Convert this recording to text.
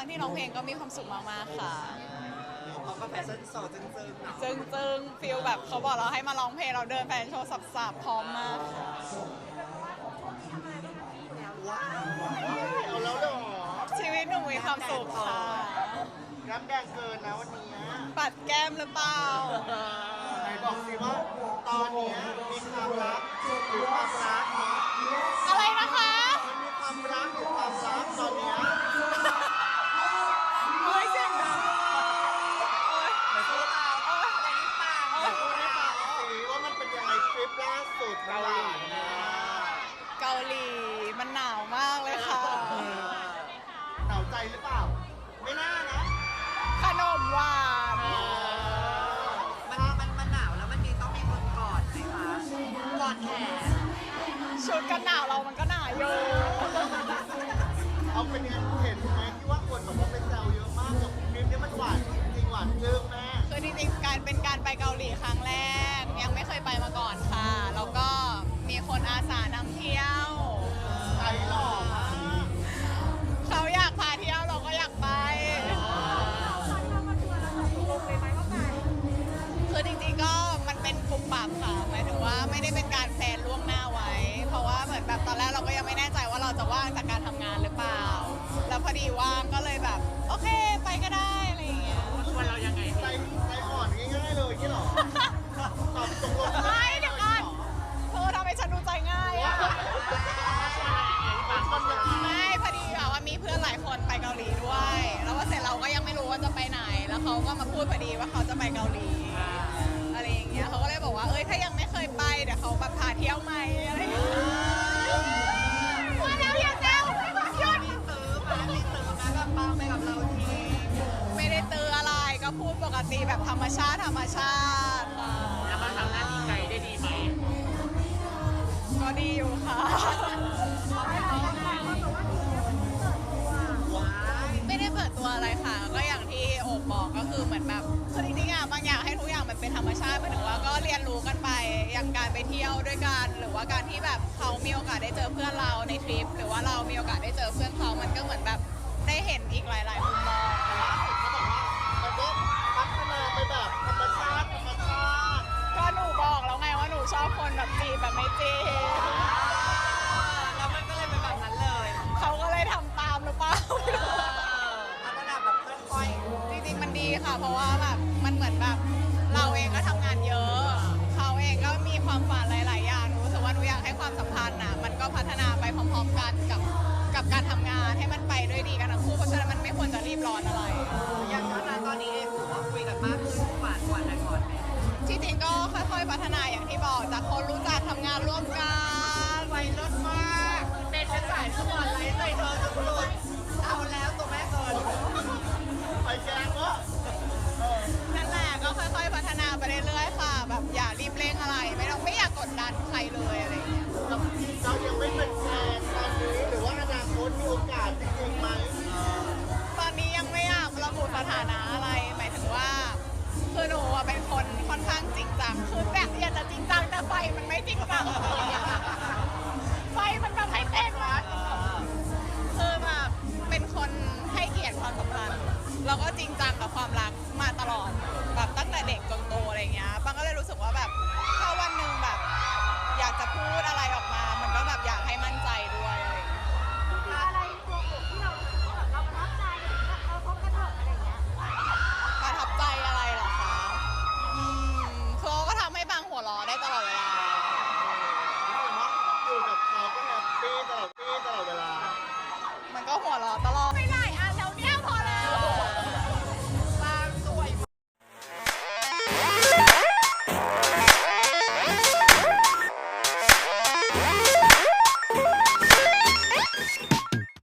ังที่ร้องเพลงก็มีความสุขมากๆค่ะเขาก็แฟชั่นโชว์จึ้งๆเนาะจึงจึงฟีลแบบเขาบอกเราให้มาร้องเพลงเราเดินแฟนโชว์สับๆพร้อมมากค่ะว้าวเอาแล้วเหรอชีวิตหนูมีความสุขค่ะน้ำแดงเกินนะวันนี้ปัดแก้มหรือเปล่าไหนบอกสิว่าตอนนี้มีความรัก มันหนาวมากเลยค่ะ หนาวใจหรือเปล่า ไม่น่านะขนมหวาน มันมันมันหนาวแล้วมันมีต้องมีคนกอดไหมคะกอดแขนชุดกันหนาวเรามันก็หนาอยู่เอาเป็นยังเห็นไหมที่ว่าคนบอกว่าเป็นแซวเยอะมากกับคลิปนี้มันหวานจริงๆหวานจึ้งแม่คือ ก็มาพูดพอดีว่าเขาจะไปเกาหลีอะไรอย่างเงี้ยเขาก็เลยบอกว่าเอ้ยถ้ายังไม่เคยไปเดี๋ยวเขาแบบพาเที่ยวไหมอะไรอย่างเงี้ยมาแล้วอย่าแซวหยุดตื้อมามีตื้อมากับไปกับเราทีไม่ได้เตืออะไรก็พูดปกติแบบธรรมชาติธรรมชาติค่ะแล้วมันทำหน้าที่ไกด์ได้ดีไหมก็ดีอยู่ค่ะว้ายไม่ได้เปิดตัวอะไรค่ะ ก็อย่างที่โอบบอกก็ เหมือนแบบคือจริงๆอะบางอย่างให้ทุกอย่างมันเป็นธรรมชาติหมายถึงว่าก็เรียนรู้กันไปอย่างการไปเที่ยวด้วยกัน หรือว่าการที่แบบเขามีโอกาสได้เจอเพื่อนเราในทริป หรือว่าเรามีโอกาสได้เจอเพื่อนเขามันก็เหมือนแบบได้เห็นอีกหลายๆมุมมองเขาบอกว่ามันก็พัฒนาไปแบบธรรมชาติธรรมชาติก็หนูบอกแล้วไงว่าหนูชอบคนแบบจีบแบบไม่จีบ ค่ะ เพราะว่าแบบมันเหมือนแบบเราเองก็ทำงานเยอะ เขาเองก็มีความฝันหลาย ๆ อย่างหนูรู้สึกว่าหนูอยากให้ความสัมพันธ์น่ะมันก็พัฒนาไปพร้อม ๆ กันกับกับการทำงานให้มันไปด้วยดีกันทั้งคู่เพราะฉะนั้นมันไม่ควรจะรีบร้อนอะไรๆอย่างนั้นนะตอนนี้เองถือว่าคุยกันมากขึ้นหวานกว่าแต่ก่อนไหมที่จริงก็ค่อย ๆ พัฒนาอย่างที่บอกจากคนรู้จักทำงานร่วมกันไวรถมากเป็นกระสายสปอร์ตไลท์ใส่เธอทุกคนเอาแล้วตัวแม่เกิน ไปแกงวะ นใครเลยอะไรอย่างเงี้ยเรายังไม่เป็นแฟนตอนนี้หรือว่าอนาคตมีโอกาสจริงๆไหมตอนนี้ยังไม่อยากระบุสถานะอะไรหมายถึงว่าคือหนูเป็นคนค่อนข้างจริงจังคือแบบอยากจะจริงจังแต่ไฟมันไม่จริงจังไฟมันแบบให้เต้วะคือแบบเป็นคนให้เกียรติความสัมพันธ์แล้วก็จริงจังกับความรักมาตลอด